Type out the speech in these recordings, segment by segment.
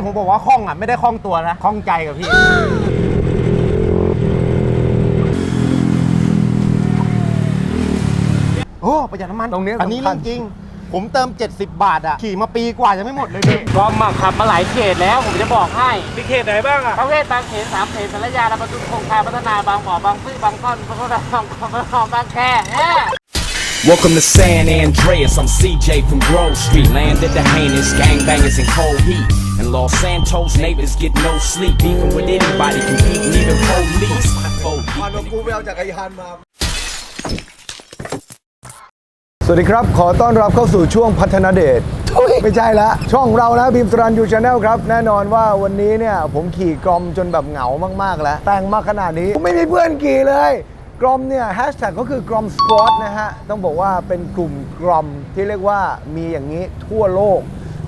ที่ผมบอกว่าคล่องอะไม่ได้คล่องตัวนะคล่องใจกับพี่ โอ้ประหยัดน้ำมันตรงนี้อันนี้สำคัเรื่ญองจริง ผมเติม 70 บาทอะขี่มาปีกว่ายังไม่หมดเลยพี่ ก็มาขับมาหลายเขตแล้วผมจะบอกให้มีเขตไหนบ้างอะประเวศบางเขตสามเขตสารยาลำปทุมคงคาพัฒนาบางบ่อบางซื่อบางซ่อนพระพุทธบางบางบางบางแคแน่ Welcome to San Andreas. I'm CJ from Grove Street. Landed the heinous gangbangers in cold heat. And Los Santos neighbors get no sleep. Even with anybody competing, even police. Four deep พา in น้อง it. กูไปเอาจักรยานมา สวัสดีครับ ขอต้อนรับเข้าสู่ช่วงพัฒนาเดชทุยไม่ใช่ละ ช่องเรานะบีมตรันยูชาแนลครับ แน่นอนว่าวันนี้เนี่ย ผมขี่กรอมจนแบบเหงามาก ๆ แล้ว แต่งมาขนาดนี้ ผมไม่มีเพื่อนขี่เลย กรอมเนี่ยแฮชแท็กก็คือกรอมสปอตนะฮะ ต้องบอกว่าเป็นกลุ่มกรอมที่เรียกว่ามีอย่างนี้ทั่วโลก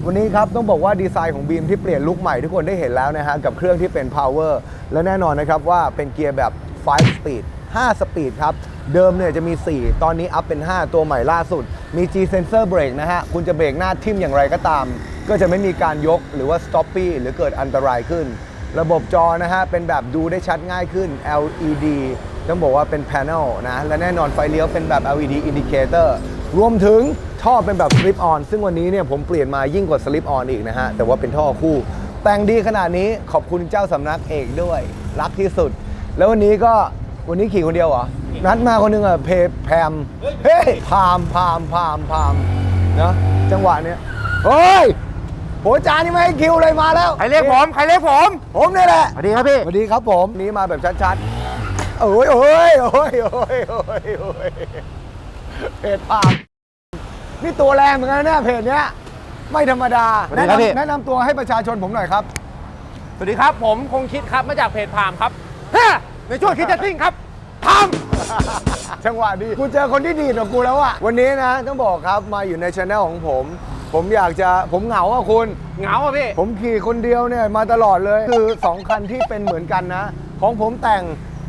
วันนี้ครับต้องบอกว่าดีไซน์ของบีมที่เปลี่ยนลุคใหม่ทุกคนได้เห็นแล้วนะฮะ กับเครื่องที่เป็น power และแน่นอนนะครับว่าเป็นเกียร์แบบ 5 speed 5 สปีดครับ เดิมเนี่ยจะมี 4 ตอนนี้อัพเป็น 5 ตัวใหม่ล่าสุด มี G sensor brake นะฮะ คุณจะเบรกหน้าทิ่มอย่างไรก็ตาม ก็จะไม่มีการยกหรือว่า stoppy หรือเกิดอันตรายขึ้น ระบบจอนะฮะ เป็นแบบดูได้ชัดง่ายขึ้น LED ต้องบอกว่าเป็น panel นะ และแน่นอนไฟเลี้ยวเป็นแบบ LED indicator รวมถึงท่อเป็นแบบ slip on ซึ่งวันนี้เนี่ยผมเปลี่ยนมายิ่งกว่า slip on อีกนะฮะ แต่ว่าเป็นท่อคู่ แต่งดีขนาดนี้ขอบคุณเจ้าสำนักเอกด้วย รักที่สุด แล้ววันนี้ก็วันนี้ขี่คนเดียวเหรอ นัดมาคนหนึงอะเพแพมเฮ้ยพามพามพามพามนะจังหวะเนี้ยเฮ้ยโหจานนี่ไม่ให้คิวเลยมาแล้ว ใครเรียกผม ใครเรียกผม ผมนี่แหละ สวัสดีครับพี่ สวัสดีครับผม นี้มาแบบชัดๆ โอ้ยโอ้ยโอ้ยโอ้ยโอ้ยโอ้ยเพจพามนี่ตัวแรงเหมือนกันนะเนี่ยเพจเนี้ยไม่ธรรมดาสวัสดีครับพี่แนะนำแนะนำตัวให้ประชาชนผมหน่อยครับสวัสดีครับ ผมคงคิดครับมาจากเพจพามครับฮะในช่วงคิดจะซิ่งครับพาม จังหวะดีกูเจอคนที่ดีกว่ากูแล้วอะวันนี้นะต้องบอกครับมาอยู่ในช anel ของผม ผมอยากจะผมเหงาอะคุณ เหงาอะพี่ ผมขี่คนเดียวเนี่ยมาตลอดเลยคือ 2 คันที่เป็นเหมือนกันนะ ของผมแต่ง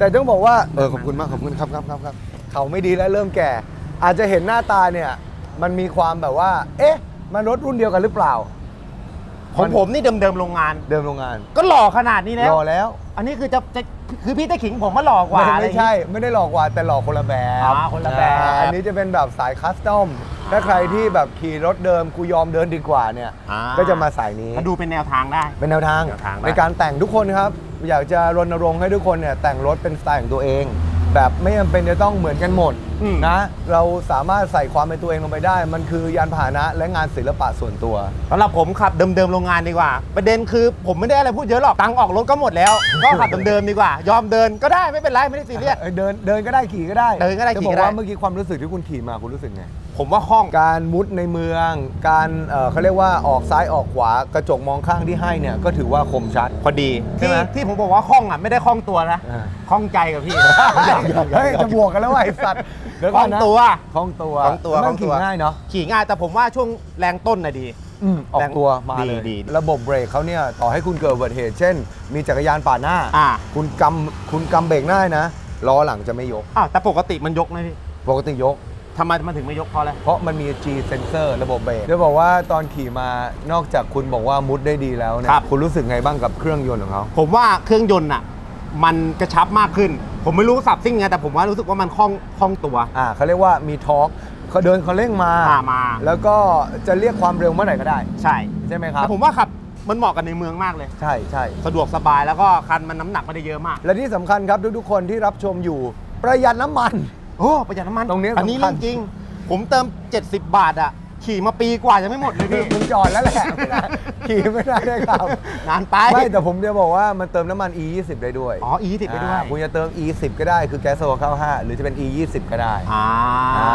แต่ต้องบอกว่าเออขอบคุณมากขอบคุณครับครับครับครับเขาไม่ดีแล้วเริ่มแก่ อาจจะเห็นหน้าตาเนี่ย มันมีความแบบว่า เอ๊ะ มันรถรุ่นเดียวกันหรือเปล่า ของผมนี่เดิมๆโรงงาน เดิมโรงงานก็หล่อขนาดนี้แล้ว รอแล้ว อันนี้คือจะจะคือพี่จะขิงผมว่าหล่อกว่าไม่อะไรไม่ใช่ไม่ได้หลอกกว่าแต่หลอกคนละแบบอ๋อคนละแบบ อ่าอันนี้จะเป็นแบบสายคัสตอมถ้าใครที่แบบขี่รถเดิมกูยอมเดินดีกว่าเนี่ย อ่าก็จะมาสายนี้ถ้าดูเป็นแนวทางได้ เป็นแนวทางแนวทางได้ในการแต่งทุกคนครับ อยากจะรณรงค์ให้ทุกคนเนี่ยแต่งรถเป็นสไตล์ของตัวเอง แบบไม่จำเป็นจะต้องเหมือนกันหมดอืม นะ เราสามารถใส่ความเป็นตัวเองลงไปได้ มันคือยานพาหนะและงานศิลปะส่วนตัว สำหรับผมขับเดิมๆโรงงานดีกว่า ประเด็นคือผมไม่ได้อะไรพูดเยอะหรอกตังค์ออกรถก็หมดแล้ว ก็ขับเดิมๆดีกว่า ยอมเดินก็ได้ไม่เป็นไรไม่ได้ซีเรียส เออเดินเดินก็ได้ขี่ก็ได้เดินก็ได้จะขี่บอกก็ได้ว่าเมื่อกี้ความรู้สึกที่คุณขี่มาคุณรู้สึกไง ผมว่าคล่องการมุดในเมือง การเอ่อเขาเรียกว่าออกซ้ายออกขวากระจกมองข้างที่ให้เนี่ยก็ถือว่าคมชัดพอดีใช่ที่ไหม ที่ผมบอกว่าคล่องอะไม่ได้คล่องตัวนะอ่า คล่องใจกับพี่เฮ้ยจะบวกกันแล้วว่ะไอ้สัตว์เดี๋ยวคก่ล่ออนงนะตัว คล่องตัวคล่องตัวแล้วคล่มัอนงตัขี่วง่ายเนาะขี่ง่ายแต่ผมว่าช่วงแรงต้นน่ะดี อืมออกตัวมาเลยดีดีระบบเบรกเขาเนี่ยต่อให้คุณเกิดอุบัติเหตุเช่น มีจักรยานปาดหน้า อ่า คุณกำคุณกำเบรกหน้านะล้อหลังจะไม่ยก อ้าวแต่ปกติมันยกนะพี่ ปกติยก ทำไมมันถึงไม่ยกเพราะอะไร เพราะมันมี G sensor ระบบเบรกจะบอกว่าตอนขี่มานอกจากคุณบอกว่ามุดได้ดีแล้วเนี่ยครับ คุณรู้สึกไงบ้างกับเครื่องยนต์ของเขาผมว่าเครื่องยนต์อะ มันกระชับมากขึ้น ผมไม่รู้สับซิ่งไงแต่ผมว่ารู้สึกว่ามันคล่องคล่องตัว อ่าเขาเรียกว่ามีทอร์กเขาเดินเขาเร่งมา อ่ามา แล้วก็จะเรียกความเร็วเมื่อไหร่ก็ได้ ใช่ใช่ไหมครับ แต่ผมว่าขับมันเหมาะกันในเมืองมากเลย ใช่ใช่ สะดวกสบายแล้วก็คันมันน้ำหนักไม่ได้เยอะมาก และที่สำคัญครับทุกๆคนที่รับชมอยู่ ประหยัดน้ำมัน โอ้ประหยัดน้ำมันตรงนี้อันนี้สำคัเรื่ญ องจริง ผมเติม 70 บาทอะ ขี่มาปีกว่ายังไม่หมดเลยพี่มึงจอดแล้วแหละไม่ได้ขี่ไม่ได้ได้ครับ นานไปไม่แต่ผมจะบอกว่ามันเติมน้ำมัน e 2 0ได้ด้วยอ๋อ E ติดไปด้วยอ่าคุณจะเติม e 1 0ก็ได้คือแก๊สโซฮอล์95หรือจะเป็น e 2 0ก็ได้อ่า อ่า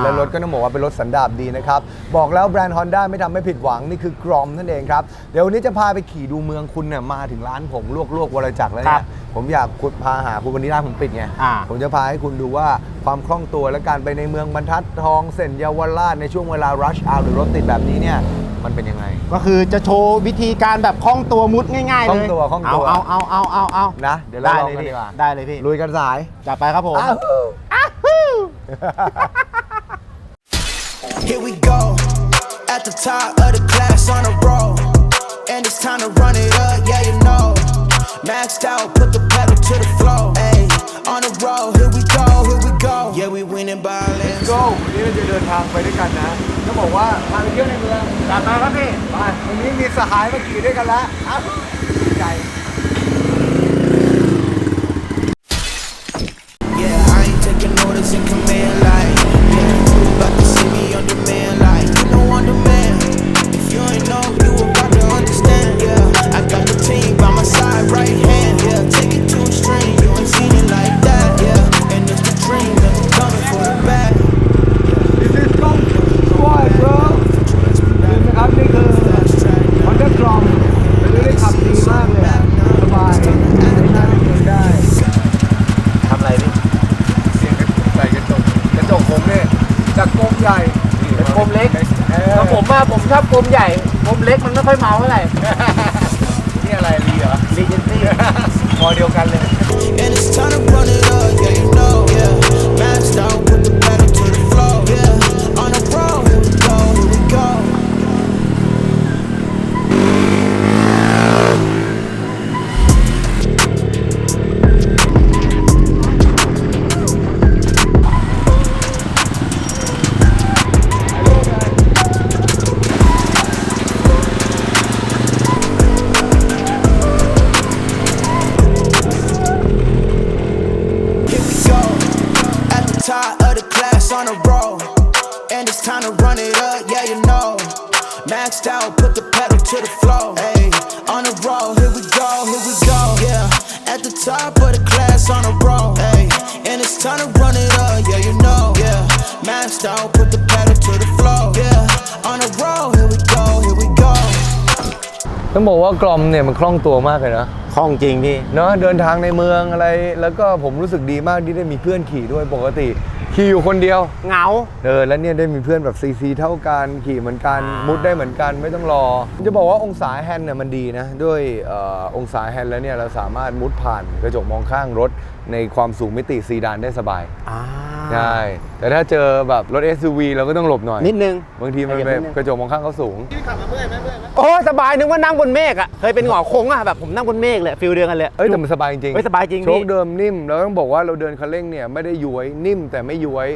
แล้วรถก็ต้องบอกว่าเป็นรถสันดาปดีนะครับ บอกแล้วแบรนด์ Honda ไม่ทำให้ผิดหวัง นี่คือกรอมนั่นเองครับ เดี๋ยววันนี้จะพาไปขี่ดูเมืองคุณเนี่ยมาถึงร้านผมลวกลวกวรจักรแล้วครัเนี่ยบผมอยากคุณพาหาคุณวันนี้ร้านผมปิดไงอ่า ผมจะพาให้คุณดูว่าความคล่องตัวและการไปในเมืองบรรทัดทองเส้นเยาวราชในช่วงเวลา rush hour หรือรถติดแบบนี้เนี่ยมันเป็นยังไง ก็คือจะโชว์วิธีการแบบคล่องตัวมุดง่ายๆเลยคล่องตัวคล่องตัว เอาเอาเอาเอาเอานะ เดี๋ยวเราได้ลองเลยกันพี่ดีกว่าได้เลยพี่ลุยกันสายจัดไปครับผม อ้าว Here we go. At the top of the class on a roll. and it's time to run it up, yeah, you know. Maxed out, put the pedal to the floor. Ayy, on the road, here we go, here we go. Yeah, we winning by a landslide. go วันนี้เราจะเดินทางไปด้วยกันนะต้องบอกว่าพาไปเที่ยวในเมืองจัดไปครับพี่ไปวันนี้มีสหายมาขี่ด้วยกันแล้วอะดีใจ ชอบกลมใหญ่กลมเล็กมันไม่ค่อยเมาเท่าไหร่ นี่อะไรลีเหรอรีเจนซี่พอเดียวกันเลย run it up, yeah, you know. Yeah, maxed out, put the pedal to the floor. Yeah, on the roll, here we go, here we go. ต้องบอกว่ากลอมเนี่ยมันคล่องตัวมากเลยนะคล่องจริงพี่ เนาะเดินทางในเมืองอะไร แล้วก็ผมรู้สึกดีมากที่ได้มีเพื่อนขี่ด้วยปกติ ขี่อยู่คนเดียวเหงา เออแล้วเนี่ยได้มีเพื่อนแบบซีซีเท่ากันขี่เหมือนกันอ่ามุมุดได้เหมือนกันไม่ต้องรอ จะบอกว่าองศาแฮนด์เนี่ยมันดีนะ ด้วยเออองศาแฮนด์แล้วเนี่ยเราสามารถมุดผ่านกระจกมองข้างรถในความสูงมิติซีดานได้สบายอ่า ใช่ แต่ถ้าเจอแบบรถ SUV เราก็ต้องหลบหน่อย นิดนึง บางทีมันขยับแบนิบดนึงกระจกมองข้างเขาสูง โอ้ยสบายนึกว่านั่งบนเมฆอะ เคยเป็นหงอโค้งอะแบบผมนั่งบนเมฆเลยฟิลเดียวกันเลย เอ้ยแต่มันสบายจริงเฮ้ยสบายจริงโชคพี่ เดิมนิ่มแล้วต้องบอกว่าเราเดินคันเร่งเนี่ยไม่ได้ย้วยนิ่มแต่ไม่ย้วย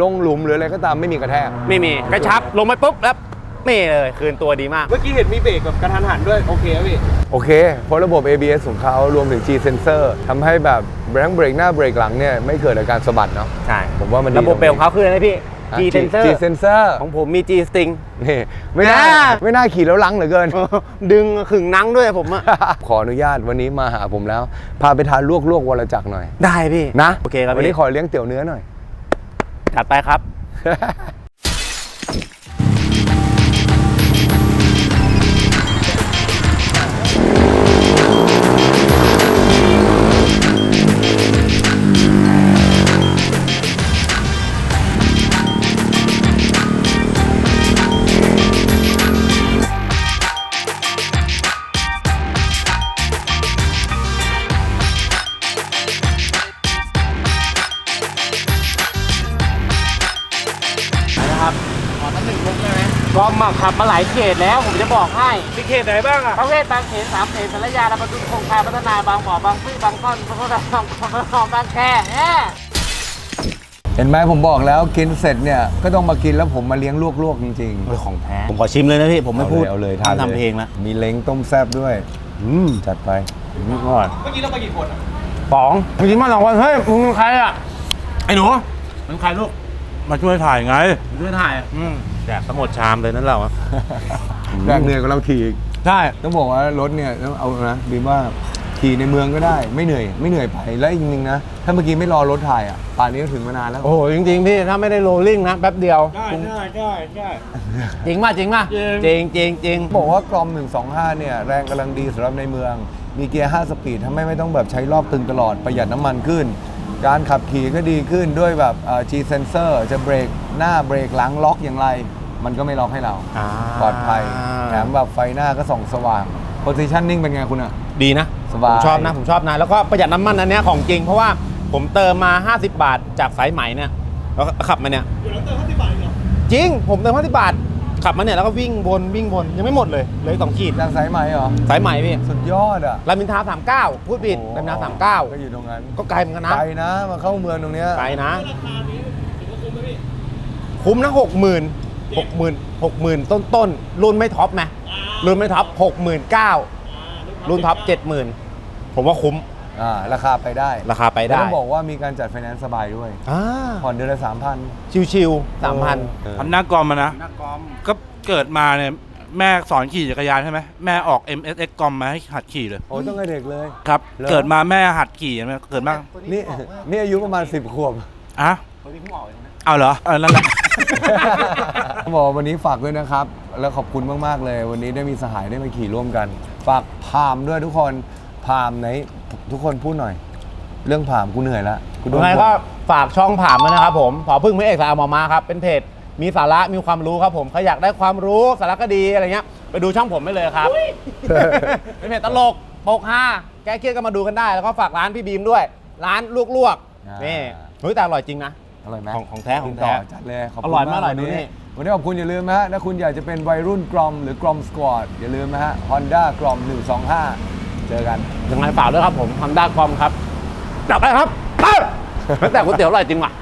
ลงหลุมหรืออะไรก็ตามไม่มีกระแทก ไม่มี กระชับลงไปปุ๊บแล้ว ไม่เลยคืนตัวดีมาก เมื่อกี้เห็นมีเบรกแบบกระทันหันด้วย โอเคครับพี่ โอเค เพราะระบบ ABS ของเขารวมถึง G sensor ทำให้แบบเบรกเบรกหน้าเบรกหลังเนี่ยไม่เกิดอาการสะบัดเนาะ ใช่ผมว่ามันดีระบบเบรกของเขาคืออะไรพี่ฮะ G sensor G sensor ของผมมี G string นี่ไม่น่าน่าไม่น่าขี่แล้วลังเหลือเกิน ดึงขึงนังด้วยผมอะขออนุญาตวันนี้มาหาผมแล้ว พาไปทานลวกลวกๆวรจักรหน่อย ได้พี่นะโอเคครับวันนี้พี่ขอเลี้ยงเตี๋ยวเนื้อหน่อยจัดไปครับ ครับขอตั้งหนึ่งมุกได้ไหมก็มาขับมาหลายเขตแล้วผมจะบอกให้มีเขตไหนบ้างอะประเวศบางเขนสามเขตสารยาลำปทุมคงคาพัฒนาบางบ่อบางซื่อบางซ่อนพระพุทธบางพระนองบางแคแน่เห็นไหมผมบอกแล้วกินเสร็จเนี่ยก็ต้องมากินแล้วผมมาเลี้ยงลวกๆจริงเออของแท้ผมขอชิมเลยนะพี่ ผมไม่พูดเอาเลยเอาเลยห้ามทานเลยทำเพลงแล้วมีเล้งต้มแซบด้วยอืมจัดไปนี่ก่อนเมื่อกี้เราไปกี่คนสองเมื่อกี้มาสองคนเฮ้ยมึงเป็นใครอะไอ้หนูมึงใครลูก มาช่วยถ่ายไงมาช่วยถ่ายอะอืมแดกทั้งหมดชามเลยนั่นเราอะแรกเหนื่อยกว่าเราขี่อีกใช่ต้องบอกว่ารถเนี่ยต้องเอานะบีมว่าขี่ในเมืองก็ได้ไม่เหนื่อย ไม่เหนื่อยไปและอีกจริงๆนะ ถ้าเมื่อกี้ไม่รอรถถ่ายอะป่านนี้ก็ถึงมานานแล้ว โอ้โห จริง ๆ พี่ ถ้าไม่ได้โรลลิ่งนะแป๊บเดียว ได้ได้ได้ได้ จริงป่ะจริงป่ะจริงจริงจริงบอกว่ากรอม 125 เนี่ย แรงกำลังดีสำหรับในเมือง มีเกียร์ 5 สปีดทำให้ไม่ต้องแบบใช้รอบตึงตลอดประหยัดน้ำมันขึ้น การขับขี่ก็ดีขึ้นด้วยแบบเอ่อ G sensor จะเบรกหน้าเบรกหลังล็อกอย่างไร มันก็ไม่ล็อกให้เราอ่าปลอดภัยแถมแบบไฟหน้าก็ส่องสว่าง positioning เป็นไงคุณอะ ดีนะสบาย ผมชอบนะ ผมชอบนะ แล้วก็ประหยัดน้ำมันอันเนี้ยของจริง เพราะว่าผมเติมมา 50 บาทจากสายไหมเนี่ยแล้วก็ขับมาเนี่ยจริง ผมเติม 50 บาท ขับมาเนี่ยแล้วก็วิ่งวนวิ่งวนยังไม่หมดเลยเหลยสองขีดจากสายไหมเหรอ สายใหม่พี่สุดยอดอะรามอินทราสามเก้าพูดผิดโอ้รามอินทราสามเก้าก็อยู่ตรงนั้นก็ไกลเหมือนกันนะไกลนะ มาเข้าเมืองตรงเนี้ยไกลนะ คุ้มนะหกหมื่นหกหมื่นหกหมื่นต้นต้นๆรุ่นไม่ท็อปไหมรุ่นไม่ท็อปหกหมื่นเก้ารุ่นท็อปเจ็ดหมื่นผมว่าคุ้ม อ่าราคาไปได้ราคาไปแล้วได้ต้องบอกว่ามีการจัดไฟแนนซ์สบายด้วย อ่าผ่อนเดือนละสามพัน ชิวๆสามพันพันหน้ากอมมานะก็เกิดมาเนี่ย แม่สอนขี่จักรยานใช่ไหมแม่ออก MSX กอมมาให้หัดขี่เลย โอ้ยต้องให้เด็กเลย ครับ เหรอ เกิดมาแม่หัดขี่ใช่ไหมเกิดมานี่นี่อายุประมาณ 10 ขวบ อะเอาเหรอเออนั่นแหละต้องบอกว่าวันนี้ฝากด้วยนะครับ แล้วขอบคุณมาก ๆ เลย วันนี้ได้มีสหายได้มาขี่ร่วมกัน ฝากพามด้วยทุกคนพามไหน ทุกคนพูดหน่อย เรื่องพามกูเหนื่อยละกูโดยังนไงก็ฝากช่องผ่ามด้วยนะครับผมผอพึ่งไม่เอกสารมอมาครับเป็นเพจมีสาระมีความรู้ครับผมใครอยากได้ความรู้สาระคดีอะไรเงี้ยไปดูช่องผมได้เลยครับ เป็นเพจตลกโปกฮาแก้เครียดก็มาดูกันได้ แล้วก็ฝากร้านพี่บีมด้วย ร้านลวกๆนี่เฮ้ยแต่อร่อยจริงนะ อร่อยไหมของของแท้ของแท้ต่จัดเลยขอบคุณอร่อยมากวันอร่อยดูนี่นี้วันนี้ขอบคุณอย่าลืมนะฮะถ้าคุณอยากจะเป็นวัยรุ่นกรอมหรือกรอมสควอตอย่าลืมนะฮะ Honda กรอม125 เจอกันยังไงฝากด้วยครับผมฮอนด้าคอมครับจับไปครับไปแต่ก๋วยเตี๋ยวอร่อยจริงว่ะ